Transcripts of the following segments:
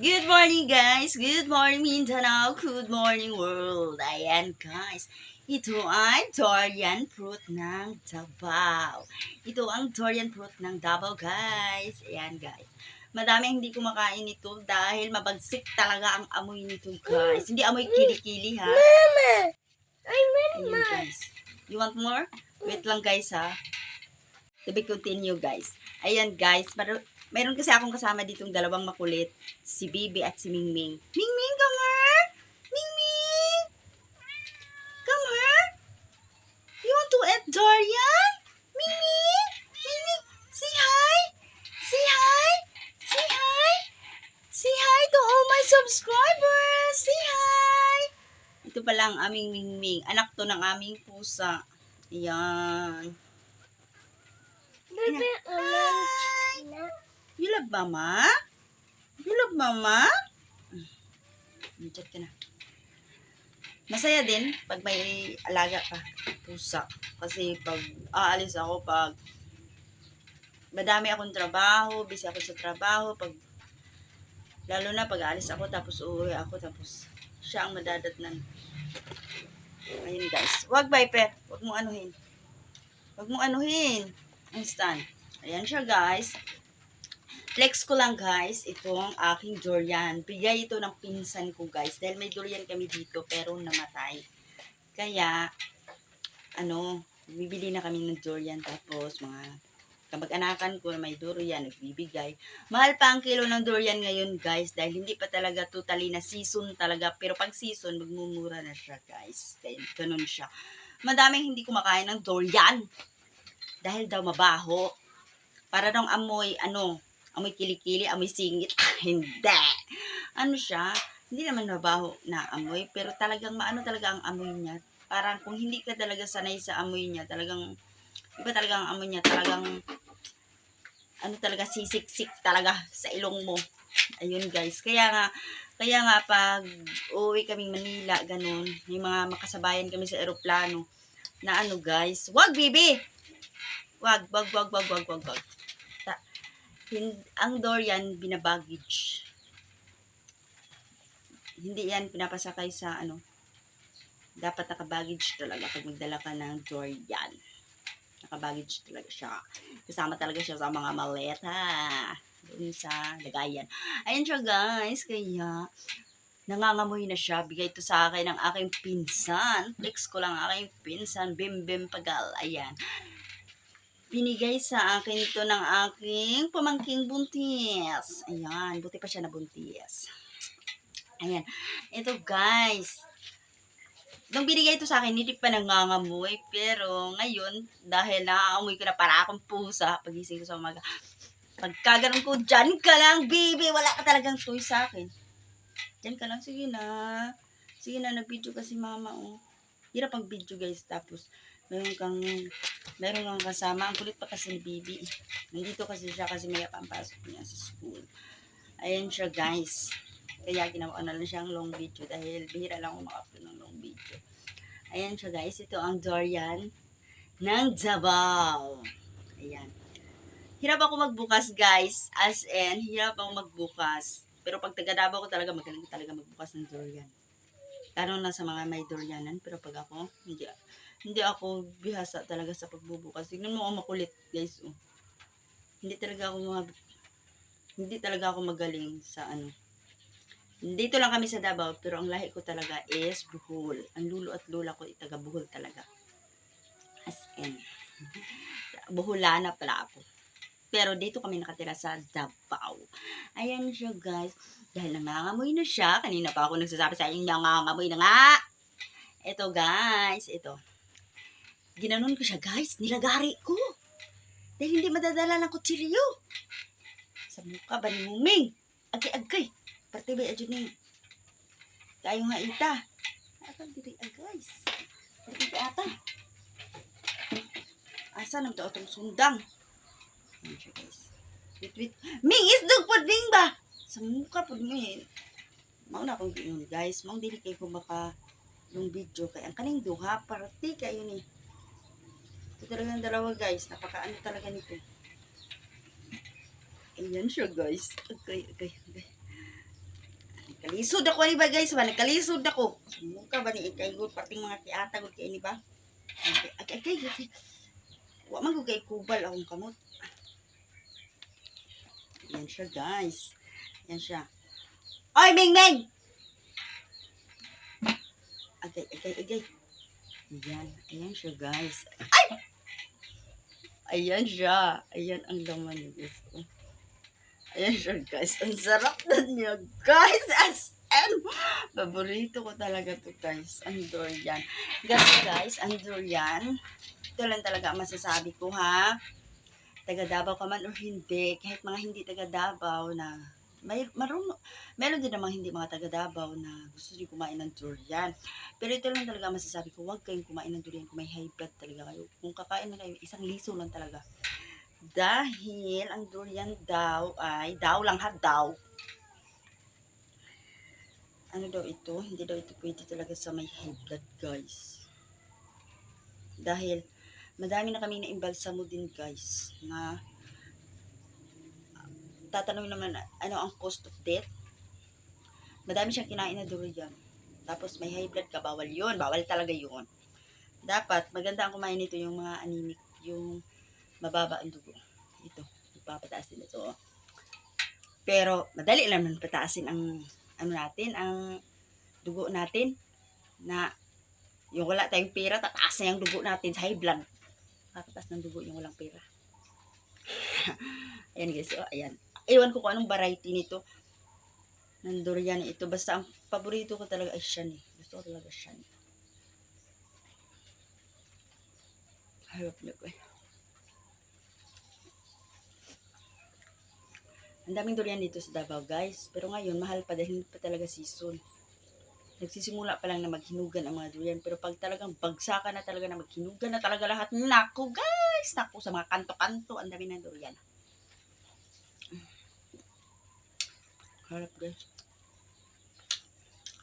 Good morning guys! Good morning Mindanao! Good morning world! Ayan guys, ito ay durian fruit ng Davao. Ito ang durian fruit ng Davao guys. Ayan guys. Madami hindi kumakain nito dahil mabagsik talaga ang amoy nito guys. Hindi amoy kilikili ha. Mama! Ay, Ayan guys. You want more? Wait lang guys ha. To be continue guys. Ayan guys. Meron kasi akong kasama ditong dalawang makulit. Si Bibi at si Mingming. Mingming, come here! Mingming! Come here! You want to eat durian? Mingming! Mingming! Say hi! Say hi! Say hi! Say hi to all my subscribers! Say hi! Ito pala ang aming Mingming. Anak to ng aming pusa. Ayan. You mama? You love mama? Hmm, Chat ka na. Masaya din pag may alaga ka, pusa. Kasi pag aalis ako, pag madami akong trabaho, busy ako sa trabaho, pag lalo na pag aalis ako, tapos uuwi ako, tapos siya ang madadatnan. Ayun guys. Wag Viper. Wag mo anuhin. Wag mo anuhin. Ang stand. Ayan siya guys. Flex ko lang guys, itong aking durian. Bigay ito ng pinsan ko guys. Dahil may durian kami dito pero namatay. Kaya, ano, bibili na kami ng durian. Tapos mga kamag-anakan ko may durian, nagbibigay. Mahal pa ang kilo ng durian ngayon guys. Dahil hindi pa talaga totally na season talaga. Pero pag season, magmumura na siya guys. Kaya ganun siya. Madaming hindi kumakain ng durian. Dahil daw mabaho. Para daw amoy, ano, amoy kilikili, amoy singit. Hindi. Ano siya? Hindi naman mabaho na amoy, pero talagang maano talaga ang amoy niya. Parang kung hindi ka talaga sanay sa amoy niya, talagang, iba talaga ang amoy niya, talagang, ano talaga, sisik-sik talaga sa ilong mo. Ayun guys. Kaya nga, kaya nga pag uuwi kaming Manila, ganun, may mga makasabayan kami sa eroplano, na ano guys, wag bibi! Wag, wag, wag, wag, wag, wag, wag. Ang Dorian binabaggage. Hindi yan pinapasakay sa ano. Dapat nakabaggage talaga pag magdala ka ng Dorian. Nakabaggage talaga siya. Kasama talaga siya sa mga maleta. Doon sa lagayan. Ayan siya guys. Kaya nangangamoy na siya. Bigay ito sa akin ng aking pinsan. Flex ko lang aking pinsan. Bim Bim Pagal. Ayan binigay sa akin ito ng aking pamangking buntis. Ayan, buti pa siya na buntis. Ayan. Ito guys. Nung binigay ito sa akin, hindi pa nangangamoy. Pero ngayon, dahil naaamoy ko na para akong pusa, pagising ko sa umaga, pagkaganon ko, dyan ka lang, baby. Wala ka talagang toy sa akin. Dyan ka lang, sige na. Sige na, nag-video kasi mama, oh. Hirap ang video guys. Tapos, meron kang meron kang kasama. Ang kulit pa kasi ni Bibi. Nandito kasi siya kasi may pampasok niya sa school. Ayan siya guys. Kaya ginawa ko na lang siyang long video dahil bihira lang ako maka-upload ng long video. Ayan siya guys. Ito ang Dorian ng Davao. Ayan. Hirap ako magbukas guys. As in, hirap ako magbukas. Pero pag taga Davao ko talaga magaling talaga magbukas ng Dorian. Lalo na sa mga may Dorianan. Pero pag ako, hindi hindi ako bihasa talaga sa pagbubukas. Tignan mo ako makulit, guys. Oh. Hindi talaga ako mga, hindi talaga ako magaling sa ano. Dito lang kami sa Davao, pero ang lahi ko talaga is Buhol. Ang lulo at lola ko ay taga Buhol talaga. As in. Buholana pala ako. Pero dito kami nakatira sa Davao. Ayan siya, guys. Dahil nangangamoy na siya. Kanina pa ako nagsasabi sa inyo, nangangamoy na nga. Ito, guys. Ito ginanon ko siya, guys. Nilagari ko. Dahil hindi madadala ng kutsilyo. Sa mukha ba ni Muming? Agay-agay. Parte ba adyo ni? Kayo nga ita. Ata diri ah, guys. Parte ba ata? Asa nang taotong sundang? Ayan siya, guys. Wait, wait. Ming, isdog po ding ba? Sa mukha po ni. Mauna akong giyon, guys. Maung dili kayo kung maka yung video kay ang kaning duha parati kayo ni ito talagang dalawa guys. Napakaano talaga nito. Ayan siya guys. Okay, okay, okay. Kalisod ako ni ba guys ba? Nagkalisod ako. Sumuka ba ni ikay good pating mga kiata good kay ni ba? Ay, ay, ay, ay. Wa man ko kay kubal akong kamot. Yan siya guys. Yan siya. Oy, Ming Ming! Agay, agay, agay. Ayan. Ayan siya guys. Ay! Ayan siya. Ayan ang laman niya guys. Ayan siya guys. Ang sarap na niya guys. As and paborito ko talaga to guys. Ang durian. Guys guys, ang durian. Ito lang talaga masasabi ko ha. Taga Davao ka man o hindi. Kahit mga hindi taga Davao na may marunong meron din namang hindi mga taga Davao na gusto niyo kumain ng durian. Pero ito lang talaga masasabi ko, huwag kayong kumain ng durian kung may high blood talaga kayo. Kung kakain na kayo, isang liso lang talaga. Dahil ang durian daw ay, daw lang ha, daw. Ano daw ito? Hindi daw ito pwede talaga sa may high blood, guys. Dahil, madami na kami na mo din, guys, na tatanungin naman, ano ang cost of death? Madami siyang kinain na durian. Tapos may high blood ka, bawal yun. Bawal talaga yun. Dapat, maganda ang kumain nito yung mga anemic, yung mababa ang dugo. Ito, ipapataas din ito. Pero, madali lang naman pataasin ang, ano natin, ang dugo natin, na yung wala tayong pera, tataas na yung dugo natin sa high blood. Tataas ng dugo yung walang pera. ayan guys, oh, ayan. Ewan ko kung anong variety nito ng durian ito. Basta ang paborito ko talaga ay siya ni. Gusto ko talaga siya ni. Harap na ko eh. Ang daming durian dito sa Davao guys. Pero ngayon mahal pa dahil pa talaga season. Nagsisimula pa lang na maghinugan ang mga durian. Pero pag talagang bagsakan na talaga na maghinugan na talaga lahat. Naku guys! Naku sa mga kanto-kanto. Ang dami ng durian. Harap guys.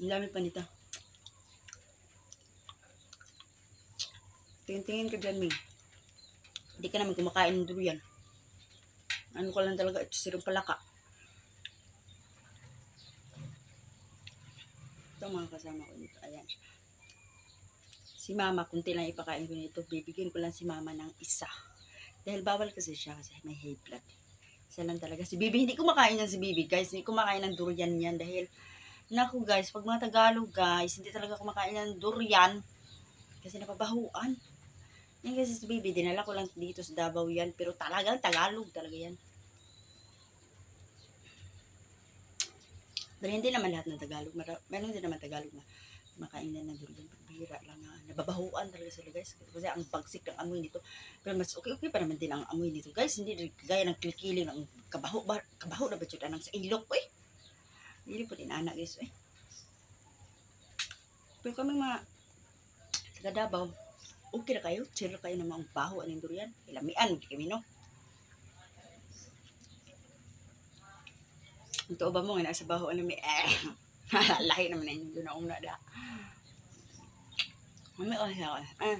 Ang dami pa nito. Tingin-tingin ka dyan, Ming. Hindi ka naman kumakain ng durian. Ano ko lang talaga, ito sirong palaka. Ito mga kasama ko dito. Ayan. Si mama, kunti lang ipakain ko nito. Bibigyan ko lang si mama ng isa. Dahil bawal kasi siya kasi may high blood. Isa lang talaga. Si Bibi, hindi kumakain yan si Bibi, guys. Hindi kumakain ng durian yan dahil Naku guys, pag mga Tagalog guys, hindi talaga kumakain ng durian kasi napabahuan. Yan kasi si Bibi, dinala ko lang dito sa Davao yan, pero talagang Tagalog talaga yan. Pero hindi naman lahat ng Tagalog. Meron din naman Tagalog na makain na ng durian. Bihira lang na nababahuan talaga sila guys. Kasi ang bagsik ng amoy nito. Pero mas okay-okay pa naman din ang amoy nito guys. Hindi gaya ng kilikili ng kabaho. Ba, kabaho na ba dyan ang sa ilok eh. Hindi po din anak guys eh. Pero kami mga taga Davao, okay na kayo. Chill kayo na mga baho anong durian. Ilamian, kami no. Ito ba mo nga nasa baho ano may eh. Lahi naman na yun. Doon na una da. Mami ko siya. Eh.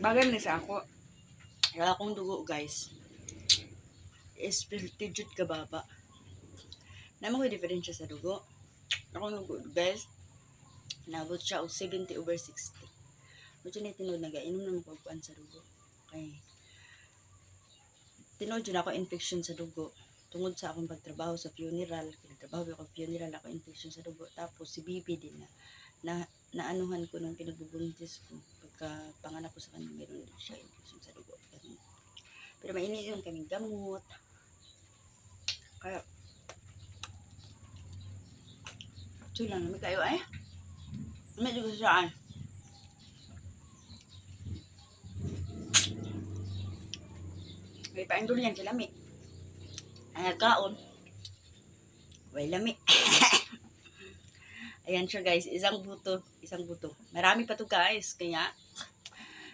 Bagay na sa ako. Kaya akong dugo guys. Prestigious ka baba. Naman ko diferensya sa dugo. Ako dugo guys. Nabot siya og 70 over 60. Medyo na tinod na inom naman ko kuan sa dugo. Okay. Tinod yun ako infection sa dugo. Tungod sa akong pagtrabaho sa funeral. Nagtrabaho ako funeral ako infection sa dugo. Tapos si Bibi din na, na naanuhan ko nung pinagbubuntis ko. Pagka panganak ko sa kanya, meron din siya infection sa dugo. Pero maininom kaming gamot. Kaya, Ito lang naman kayo eh. Medyo gusto saan. May paindol yan sa lami. Ay, kaon. Way lami. Ayan siya guys, isang buto, isang buto. Marami pa to guys, kaya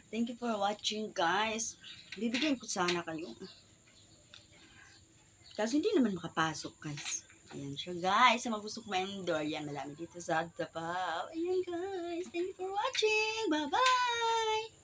thank you for watching guys. Bibigyan ko sana kayo. Kasi hindi naman makapasok guys. Ayan siya guys. Sa mga gusto kumain ng durian, malami dito sa Davao. Ayan guys. Thank you for watching. Bye-bye.